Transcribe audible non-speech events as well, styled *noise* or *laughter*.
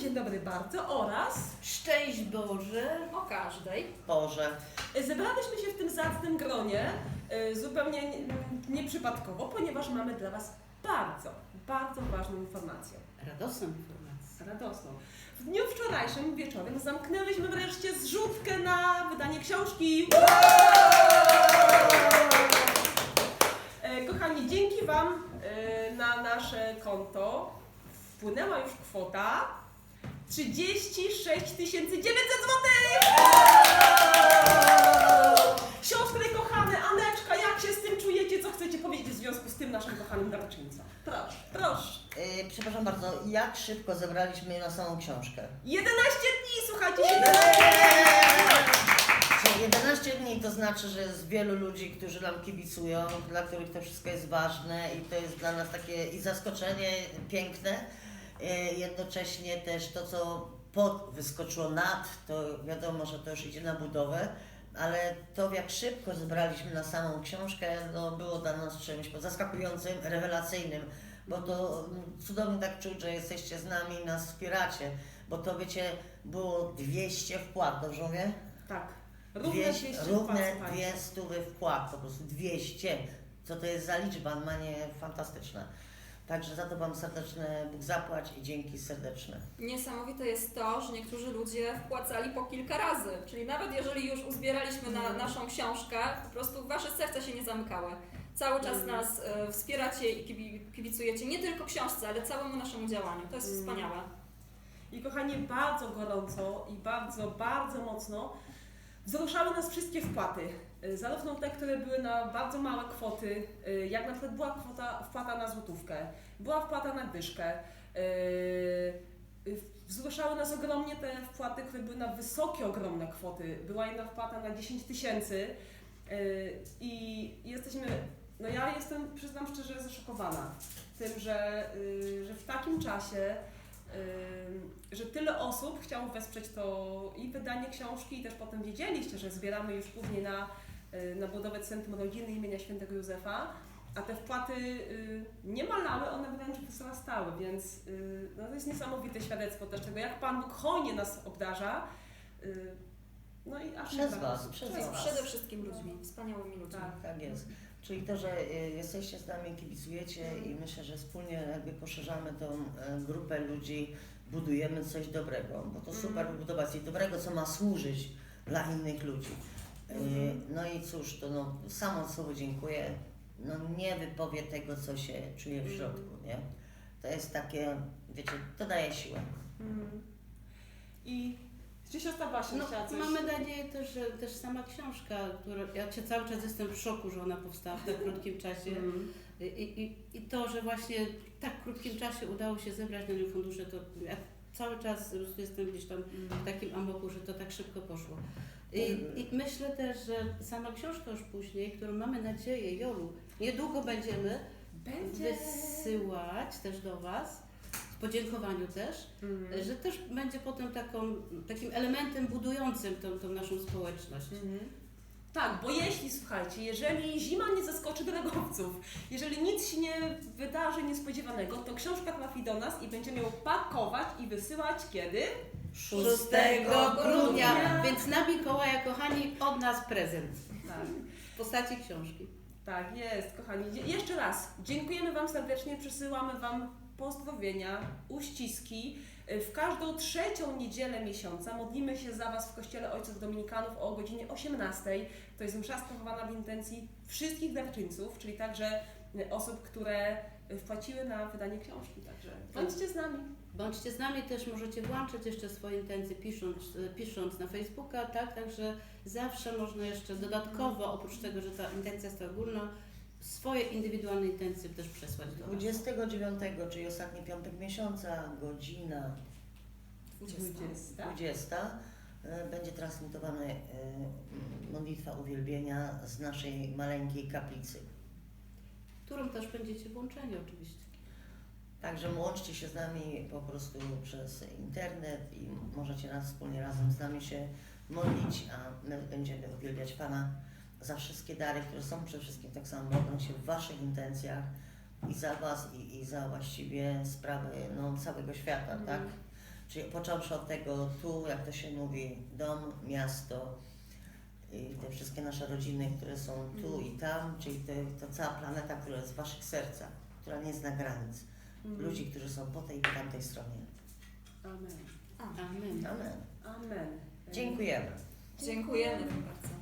dzień dobry bardzo oraz Szczęść Boże. O każdej. Boże. zebraliśmy się w tym zacnym gronie e, zupełnie nie- nieprzypadkowo, ponieważ mamy dla Was bardzo, bardzo ważną informację. Radosną informację. Radosną. W dniu wczorajszym wieczorem zamknęliśmy wreszcie zrzutkę na wydanie książki. E, Kochani, dzięki Wam e, na nasze konto wpłynęła już kwota 36 900 zł! Siostry kochane, Aneczka, jak się z tym czujecie? Co chcecie powiedzieć w związku z tym naszym kochanym darczyńcą? Proszę, proszę. Yy, przepraszam bardzo, jak szybko zebraliśmy na samą książkę? 11 dni, słuchajcie, 11 Czyli 11 dni to znaczy, że jest wielu ludzi, którzy nam kibicują, dla których to wszystko jest ważne i to jest dla nas takie i zaskoczenie piękne. Yy, jednocześnie też to, co pod wyskoczyło nad, to wiadomo, że to już idzie na budowę, ale to jak szybko zebraliśmy na samą książkę, no, było dla nas czymś zaskakującym, rewelacyjnym, bo to mm, cudownie tak czuć, że jesteście z nami i nas wspieracie, bo to wiecie, było 200 wpłat, dobrze mówię? Tak. Równe Dwie- 200 równe wpłat, słuchajcie. dwie stówy wpłat, po prostu 200. Co to jest za liczba? Manie fantastyczna. Także za to Wam serdeczne Bóg zapłać i dzięki serdeczne. Niesamowite jest to, że niektórzy ludzie wpłacali po kilka razy. Czyli nawet jeżeli już uzbieraliśmy na Mhm. naszą książkę, po prostu wasze serca się nie zamykały. Cały czas Mhm. nas e, wspieracie i kibi- kibicujecie nie tylko książce, ale całemu naszemu działaniu. To jest Mhm. wspaniałe. I kochanie, bardzo gorąco i bardzo, bardzo mocno wzruszały nas wszystkie wpłaty. Y, Zarówno te, które były na bardzo małe kwoty, y, jak na przykład była kwota, wpłata na złotówkę, była wpłata na dyszkę. y, Wzruszały nas ogromnie te wpłaty, które były na wysokie, ogromne kwoty. Była jedna wpłata na 10 tysięcy i jesteśmy, no ja jestem, przyznam szczerze, zaszokowana tym, że, że w takim czasie że tyle osób chciało wesprzeć to i wydanie książki, i też potem wiedzieliście, że zbieramy już później na, y, na budowę Centrum Rodziny imienia Świętego Józefa, a te wpłaty y, nie malały, one wręcz wzrastały, więc y, no to jest niesamowite świadectwo też tego, jak Pan Bóg hojnie nas obdarza. No i aż Przez tak was, przez jest was. przede wszystkim ludźmi, wspaniałymi ludźmi. Tak. Tak jest. Czyli to, że y, jesteście z nami, kibicujecie i myślę, że wspólnie jakby poszerzamy tą e, grupę ludzi, budujemy coś dobrego, bo to super Mhm. budować coś dobrego, co ma służyć dla innych ludzi. Y, Mhm. No i cóż, to no, samo słowo dziękuję, no nie wypowie tego, co się czuje w Mhm. środku, nie? To jest takie, wiecie, to daje siłę. Mhm. I czy siostra Basia No, chciała coś? mamy nadzieję też, że też sama książka, która ja cię cały czas jestem w szoku, że ona powstała w tak *laughs* krótkim czasie. Mhm. I, i, I to, że właśnie w tak krótkim czasie udało się zebrać na nią fundusze, to ja cały czas jestem gdzieś tam w takim amoku, że to tak szybko poszło. I, I myślę też, że sama książka już później, którą mamy nadzieję, Jolu, niedługo będziemy Będzie. wysyłać też do Was, podziękowaniu też, Mhm. że też będzie potem taką, takim elementem budującym tą, tą naszą społeczność. Mhm. Tak, bo jeśli, słuchajcie, jeżeli zima nie zaskoczy drogowców, jeżeli nic się nie wydarzy niespodziewanego, to książka trafi do nas i będziemy ją pakować i wysyłać kiedy? 6 grudnia. więc na Mikołaja, kochani, od nas prezent Tak. w postaci książki. Tak, jest, kochani. Jeszcze raz, dziękujemy Wam serdecznie, przesyłamy Wam pozdrowienia, uściski. Y, W każdą trzecią niedzielę miesiąca modlimy się za Was w Kościele Ojców Dominikanów o godzinie 18. To jest msza sprawowana w intencji wszystkich darczyńców, czyli także y, osób, które y, wpłaciły na wydanie książki. Także bądźcie z nami. Bądźcie z nami, też możecie włączyć jeszcze swoje intencje pisząc, pisząc na Facebooka, tak? Także zawsze można jeszcze dodatkowo, oprócz tego, że ta intencja jest ogólna, swoje indywidualne intencje też przesłać do nas. 29, czyli ostatni piątek miesiąca, godzina 20. 20 e, będzie transmitowana e, modlitwa uwielbienia z naszej maleńkiej kaplicy. Którą też będziecie włączeni oczywiście. Także łączcie się z nami po prostu przez internet i możecie nas wspólnie razem z nami się modlić, a my będziemy uwielbiać Pana za wszystkie dary, które są przede wszystkim tak samo modlą się w Waszych intencjach i za Was i, i za właściwie sprawy no, całego świata, Mhm. tak? Czyli począwszy od tego tu, jak to się mówi, dom, miasto i te wszystkie nasze rodziny, które są tu i tam, czyli te, ta cała planeta, która jest w Waszych sercach, która nie zna granic. Mm. Ludzi, którzy są po tej i po tamtej stronie. Amen. Amen. Amen. Amen. Dziękujemy. Dziękujemy Wam bardzo.